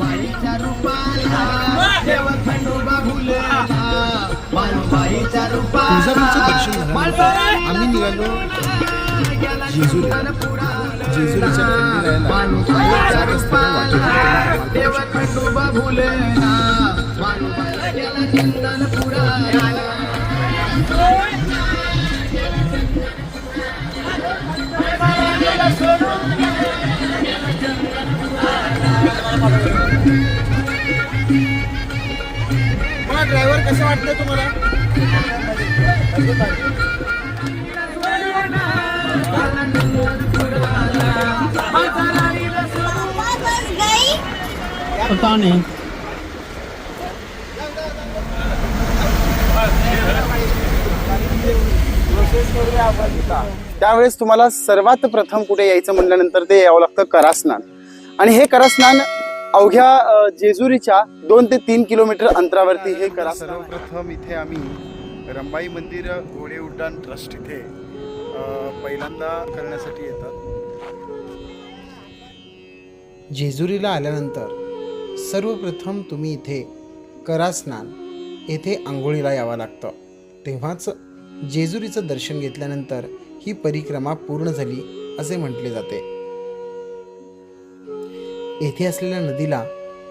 मालूबाईच्या रूपाला देव खंडोबा भुलला मालूबाईच्या झाल्यानंतर आम्ही निघालो. जेजुरी जेजुरीच्या मालूबाईच्या रूपाला देव खंडोबा भुलला मालूबाईला चंदन पुराला कसं वाटतं तुम्हाला? पता नहीं त्यावेळेस तुम्हाला सर्वात प्रथम कुठे यायचं म्हटल्यानंतर ते यावं लागतं करास्नान. आणि हे करास्नान अवघ्या जेजुरीच्या दोन ते तीन किलोमीटर अंतरावरती हे करा. सर्वप्रथम इथे आम्ही रंबाई मंदिर घोडे उड्डाण ट्रस्ट इथे पहिल्यांदा करण्यासाठी येतात. जेजुरीला आल्यानंतर सर्वप्रथम तुम्ही इथे करा स्नान. येथे आंघोळीला यावं लागतं. तेव्हाच जेजुरीचं दर्शन घेतल्यानंतर ही परिक्रमा पूर्ण झाली असे म्हटले जाते. येथे असलेल्या नदीला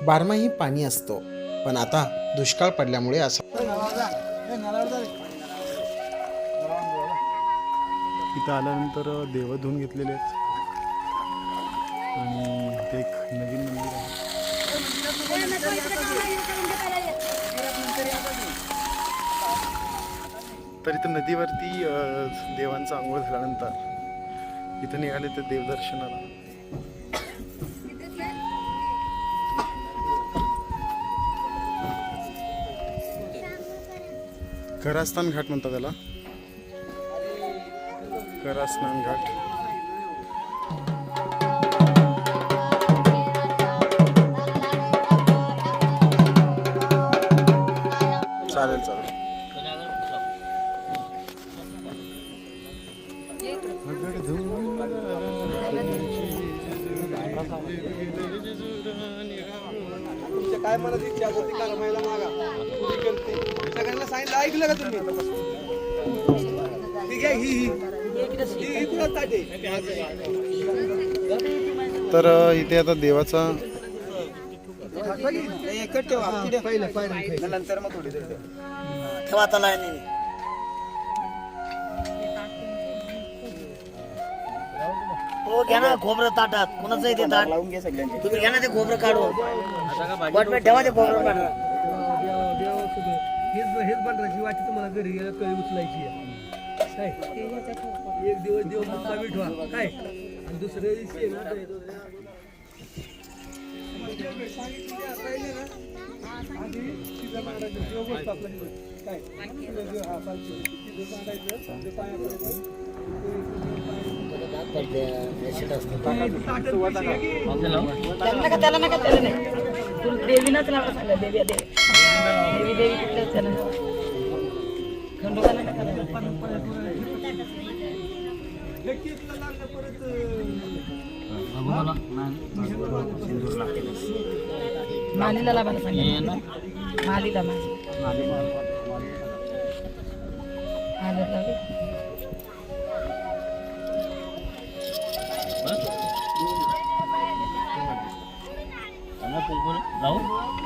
बारमाही पाणी असतो. पण आता दुष्काळ पडल्यामुळे असं इथं आल्यानंतर देव धुवून घेतलेले आहेत. आणि ते एक नवीन मंदिर आहे. तर इथं नदीवरती देवांचा आंघोळ झाल्यानंतर इथं निघाले ते देवदर्शनाला. करास्तान घाट म्हणतात त्याला. करास्नान घाट. चालेल चालेल. काय मला इच्छा होती करमायला मागा. करते सगळ्यांना सांगितलं ऐकलं का तुम्ही? ती घ्या ही ही. ही ही ताटे तर इथे आता देवाचा एकच ठेवा. नंतर मग थोडी ठेवा नाही हो घ्या ना खोबरं ताटात. कोणाचं ते ताट. लावून घे सगळ्यांचे. तुम्ही घ्या ना ते खोबरं काढून. ठेवा ते खोबरं काढून. हेच हेच बनरायची वाटी तुम्हाला घरी गेलं कळी उचलायची आहे. काय एक दिवस देव मुक्कामी ठेवा काय आणि दुसऱ्या दिवशी आहे ना ते- देव? हा, त्याला नका त्याला नाही तू देवीनच नाव सांगा देवी देवी. देवी देवी कुठल्याच त्याला खंडोबा. मालीला लावायला सांगा. मालीला माली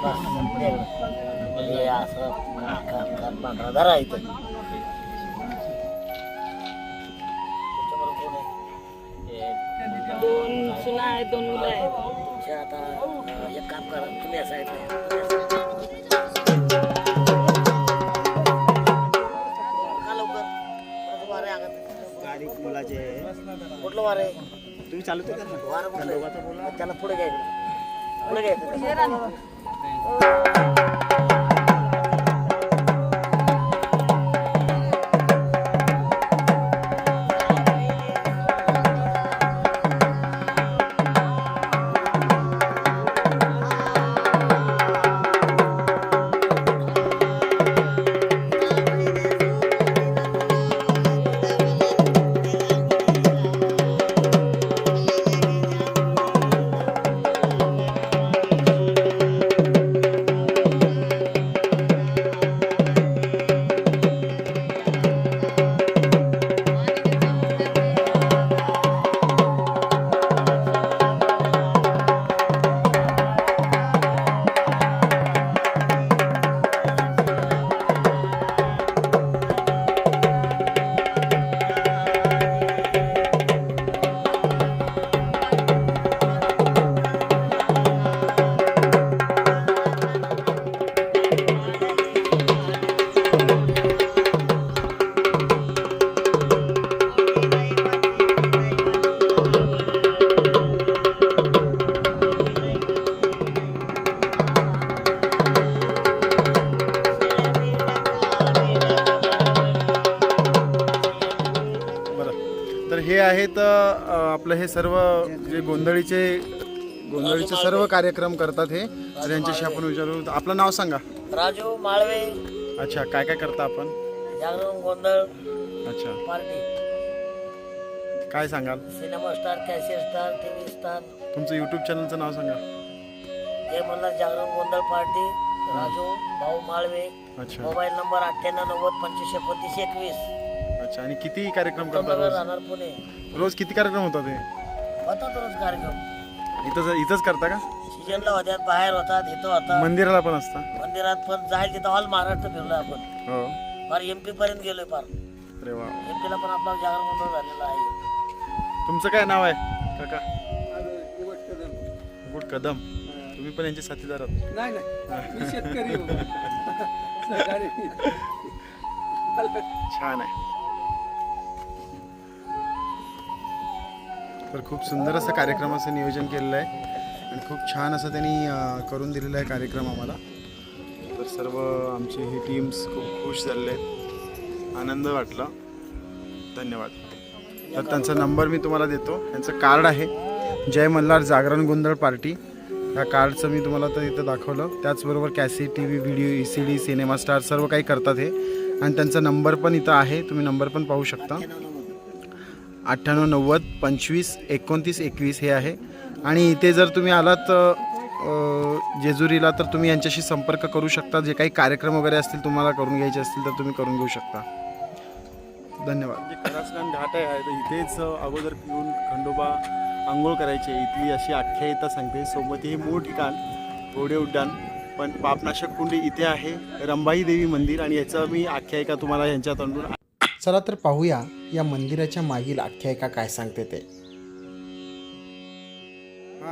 आलं लावली. धरा इथं दोन सुना आहेत दोन मुलं आहेत अच्छा, आता एक काम करा तुम्ही असं? गाडी मुलाचे कुठलं वार आहे तुम्ही चालू तर वार? त्याला पुढे घ्यायचं पुढे घ्यायचं Oh. आहेत अ, आपलं हे सर्व जे गोंधळीचे गोंधळीचे सर्व कार्यक्रम करतात हे तर यांच्याशी आपण विचारू. आपलं नाव सांगा. राजू माळवे. अच्छा काय काय करता आपण? जागरण गोंधळ अच्छा. पार्टी. काय सांगाल? Cinema star cassette star T V star. तुमचं यूट्यूब चॅनलचं नाव सांगा. जय मल्हार जागरण गोंधळ पार्टी. राजू भाऊ माळवे. अच्छा. मोबाईल नंबर अठ्ठ्याण्णव नव्वद पंचवीस एकोणतीस एकवीस. अच्छा आणि किती कार्यक्रम करता रोज? राहणार पुणे. रोज किती कार्यक्रम होतात हे होतात रोज कार्यक्रम. इथंच इथंच करता का? सीजनला होत्यात बाहेर होतात इथं होतात. मंदिराला पण असता? मंदिरात पण जाईल तिथं ऑल महाराष्ट्र फिरलोय आपण. हो. फार एम पी पर्यंत गेलोय फार. अरे वा. एम ला पण आपला जागरण गोंधळ झालेला आहे. तुमचं काय नाव आहे? काका. गुड कदम. तुम्ही पण यांचे साथीदार आहात. नाही नाही. मी शेतकरी हो. सहकारी. छान आहे. तर खूप सुंदर असं कार्यक्रमाचं नियोजन केलेलं आहे. आणि खूप छान असं त्यांनी करून दिलेला आहे कार्यक्रम आम्हाला. तर सर्व आमची ही टीम्स खूप खुश झालेले आहेत. आनंद वाटला. धन्यवाद. तर त्यांचा नंबर मी तुम्हाला देतो. यांचं कार्ड आहे. जय मल्हार जागरण गोंधळ पार्टी. या कार्डचं मी तुम्हाला तर इथं दाखवलं. त्याचबरोबर Cassie T V video E C D cinema star सर्व काही करतात हे. आणि त्यांचा नंबर पण इथं आहे. तुम्ही नंबर पण पाहू शकता. अठ्ठ्याण्णव नव्वद पंचवीस एकोणतीस एकवीस हे आहे. आणि इथे जर तुम्ही आलात जेजुरीला तर तुम्ही यांच्याशी संपर्क करू शकता. जे काही कार्यक्रम वगैरे असतील तुम्हाला करून घ्यायचे असतील तर तुम्ही करून घेऊ शकता. धन्यवाद. जे घाट आहे तर इथेच अगोदर येऊन खंडोबा आंघोळ करायचे. इथली अशी आख्यायिका सांगते. सोबत हे मूळ ठिकाण घोडे उड्डाण. पण पापनाशक कुंडी इथे आहे. रंबाई देवी मंदिर. आणि याचं मी आख्यायिका तुम्हाला यांच्या तोंडून चला तर पाहूया या मंदिराच्या मागील आख्यायिका काय सांगते ते.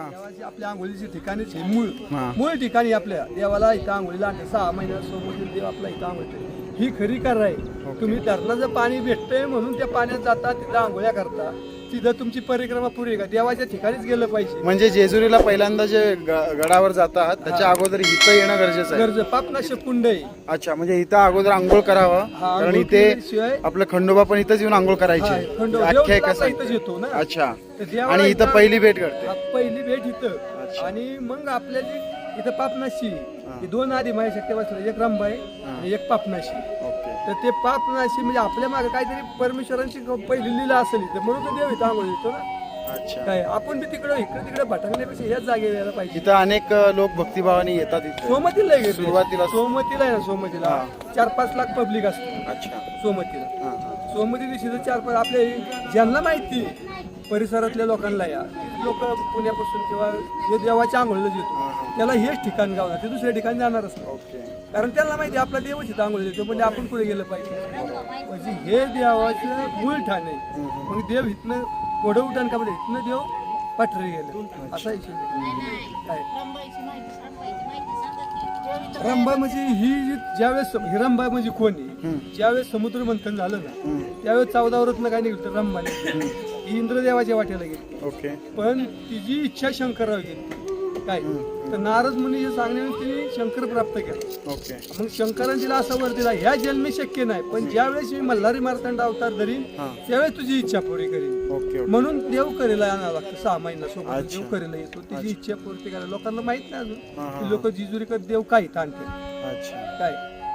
देवाची आपल्या आंघोळीची ठिकाणीच हे मूळ हां. मूळ ठिकाणी आपल्या देवाला इथं आंघोळीला आणते सहा महिन्यात सोबत देव आपला इथं आंघोळते ही खरी कर आहे. तुम्ही धरणाचं पाणी भेटतंय म्हणून त्या पाण्यात जाता तिथं आंघोळ्या करता. तिथं तुमची परिक्रमा पुरी का? देवाच्या ठिकाणीच गेलं पाहिजे. म्हणजे जेजुरीला पहिल्यांदा जे ग- गडावर जातात त्याच्या अगोदर इथं येणं गरजेचं आहे. गरज पापनाशक कुंड आहे. अच्छा म्हणजे इथं अगोदर आंघोळ करावं हा, कारण आंघोळ इथे केल्याशिवाय- आपलं खंडोबा पण इथंच येऊन आंघोळ हा, करायची खंडोबा. इथंच येतो ना? अच्छा. तर देवाला आणि इथं पहिली भेट घडते. हा, पहिली भेट इथं. आणि मग आपल्याला इथं पापनाशी ही. दोन आधी माझ्या शक्य एक रंबाई आणि एक पापनाशी तर ते पापनाशी म्हणजे आपल्या मागे काहीतरी परमेश्वरांची पहिली लीला असेल इथं म्हणून तो देव इथं आंघोळ येतो ना. अच्छा. काय आपण बी तिकडं इकडे तिकडे भटकण्यापेक्षा ह्याच जागे यायला पाहिजे. इथं अनेक अ, लोक भक्तिभावाने येतात इथे. सोमतीला आहे सुरुवातीला- सोमतीला आहे ना सोमतीला. चार पाच लाख पब्लिक असते. अच्छा. सोमतीला. हा, हा. सोमती दिवशी तर चार पाच आपले ज्यांना माहिती परिसरातल्या लोकांना या. लोक पुण्यापासून किंवा हे देवाच्या आंघोळीला येतो त्याला हेच ठिकाण गावलं ते दुसऱ्या ठिकाणी जाणारच नाही ओके. कारण त्यांना माहिती आहे, आपला देवच इथं आंघोळ देतो म्हणजे आपण पुढे गेलं पाहिजे? म्हणजे हे देवाचं मूळ ठाण आहे. मग देव इथनं घोडं उड्डाण का म्हणजे इथनं देव पाठरी गेलं. असा विषय काय? रंबा म्हणजे ही जी ज्यावेळेस ही रंबा म्हणजे कोणी ज्यावेळेस समुद्र मंथन झालं ना त्यावेळेस चौदा रत्न काय निघतं रंबाने ही इंद्रदेवाच्या वाट्याला गेली. ओके. पण तिची इच्छा शंकरावर गेली. काय? तर नारद मुनी हे सांगण्याने तिने शंकर प्राप्त केला. ओके. मग शंकराने तिला असा वर दिला ह्या जन्मी शक्य नाही पण ज्यावेळेस मी मल्हारी मार्तंड अवतार धरीन त्यावेळेस तुझी इच्छा पूर्ण करीन. ओके म्हणून देव करेला आणावं लागतं सहा महिना सोबत अच्छा. देव करेला येतो. तिची इच्छा पूर्ती करायला लोकांना माहीत नाही अजून. लोक जिजुरीकडे देव काय आणते अच्छा. काय?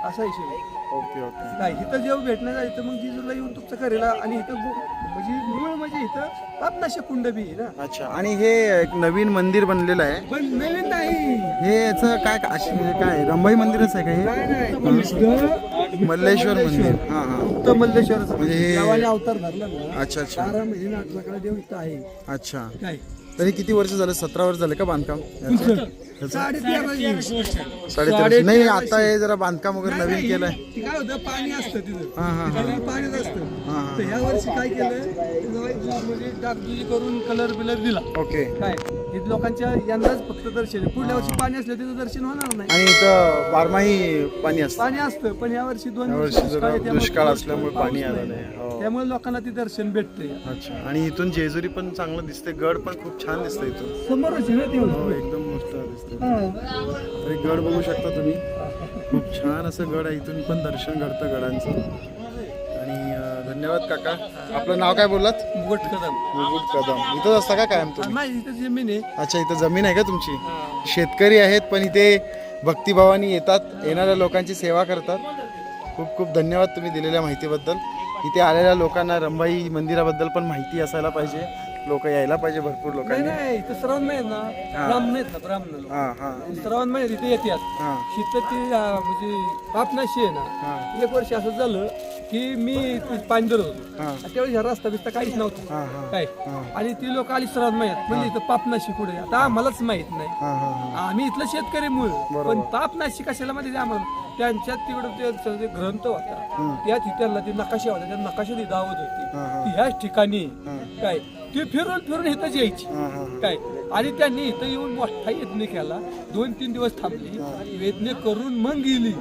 असा विषय आहे. Okay okay. काय इथं देव भेटण्याचा इथं मग जिजूला येऊन तुमचं करेला आणि इथं म्हणजे मूळ म्हणजे इथं पापनाशे कुंड बी आहे ना. अच्छा. आणि हे एक नवीन मंदिर बनलेलं आहे. पण नवीन नाही. हे याचं काय अशी म्हणजे काय रंभाई मंदिरच आहे का हे? मल्लेश्वर मंदिर. हा हा. उत्तम मल्लेश्वर म्हणजे हे- देवाने अवतार धरला ना. अच्छा अच्छा. बारा महिने आठलाकडे देव इथं आहे. अच्छा. काय? तरी किती वर्ष झालं? सतरा वर्ष झाले का बांधकाम? साडेतेरा नाही आता हे जरा बांधकाम वगैरे नवीन केलंय. काय होतं? पाणी असतं तिथं. हा हा हा. पाणीच असतं. हा, हा. ह्या वर्षी काय केलं म्हणजे डागडुजी करून कलर बिलर दिला. ओके. काय? इथं लोकांच्या यंदाच फक्त दर्शन. आहे. पुढल्या वर्षी पाणी असलं तिथं दर्शन होणार नाही. आणि इथं बारमाही पाणी असतं. पाणी असतं पण या वर्षी दोन वर्ष जरा दुष्काळ आहे, त्यामुळे दुष्काळ पाऊस असल्यामुळे पाणी आलं नाही. हो. त्यामुळे लोकांना ते दर्शन भेटते अच्छा. आणि इथून जेजुरी पण चांगलं दिसते गड पण खूप छान दिसतं इथून. समोरच आहे ना ते हो एकदम मस्त दिसतं. तरी गड बघू शकता तुम्ही. खूप छान असं गड आहे. इथून पण दर्शन घडतं गडांचं. धन्यवाद काका. आपलं नाव काय बोललात? मुगट कदम. मुकुट कदम. इथंच असता का कायम तुम्ही? माझी इथं जमीन आहे. अच्छा इथं जमीन आहे का तुमची? शेतकरी आहेत पण इथे भक्तिभावानी येतात येणाऱ्या लोकांची सेवा करतात. खूप खूप धन्यवाद तुम्ही दिलेल्या माहितीबद्दल. इथे आलेल्या लोकांना रंभाई मंदिराबद्दल पण माहिती असायला पाहिजे. लोक यायला पाहिजे भरपूर नाही लोकांनी. नाही इथं श्रावण महिन्यात ना ब्राह्मण आहेत ना ब्राह्मण लोक. हां हां. श्रावण महिन्यात इथे येतात. हां. तिथं ती अं, म्हणजे पापनाशी आहे ना एक वर्ष असं झालं की मी ते पाणी दिलं होतो त्यावेळी ह्या रस्ता बिस्ता काहीच नव्हतं. काय? आणि ती लोक आली श्रावण महिन्यात म्हणजे इथं पापनाशी कुठे? आता आम्हालाच माहीत नाही. आम्ही इथलं शेतकरी मूळ पण पापनाशी कशाला मध्ये आम्हाला? त्यांच्यात तिकडं ते ग्रंथ होता. त्या त्यांना ते नकाशे होता त्या नकाशाने दावत होती. ती ह्याच ठिकाणी काय? ती फिरून फिरून इथंच यायची. काय? आणि त्यांनी इथं येऊन मोठा यत्न केला. दोन तीन दिवस थांबली. यत्न करून मग गेली.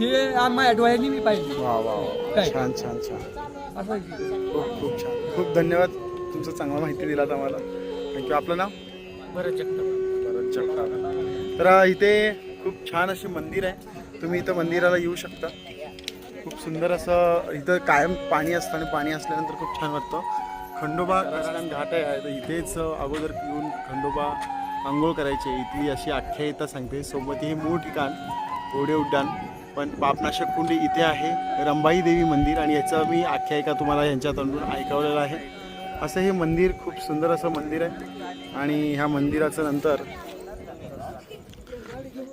हे आम्हा डोळ्यांनी मी पाहिजे. काय? छान छान छान. असं. खूप खूप छान. खूप धन्यवाद तुमचं चांगला माहिती दिलात आम्हाला. थँक्यू आपलं नाव? बरं जगताप भरत जगताप तर इथे खूप छान असे मंदिर आहे. तुम्ही इथं मंदिराला येऊ शकता. खूप सुंदर असं इथं कायम पाणी असतं आणि पाणी असल्यानंतर खूप छान वाटतं. खंडोबा रस्त्यान घाट आहे तर इथेच अगोदर येऊन खंडोबा आंघोळ करायचे. इथली अशी आख्यायिका सांगते. सोबत हे मूळ ठिकाण घोडे उड्डाण. पण पापनाशक कुंडी इथे आहे. रंबाई देवी मंदिर आणि याचं मी आख्यायिका तुम्हाला यांच्या तोंडून ऐकवलेलं आहे. असं हे मंदिर खूप सुंदर असं मंदिर आहे. आणि ह्या मंदिराचं नंतर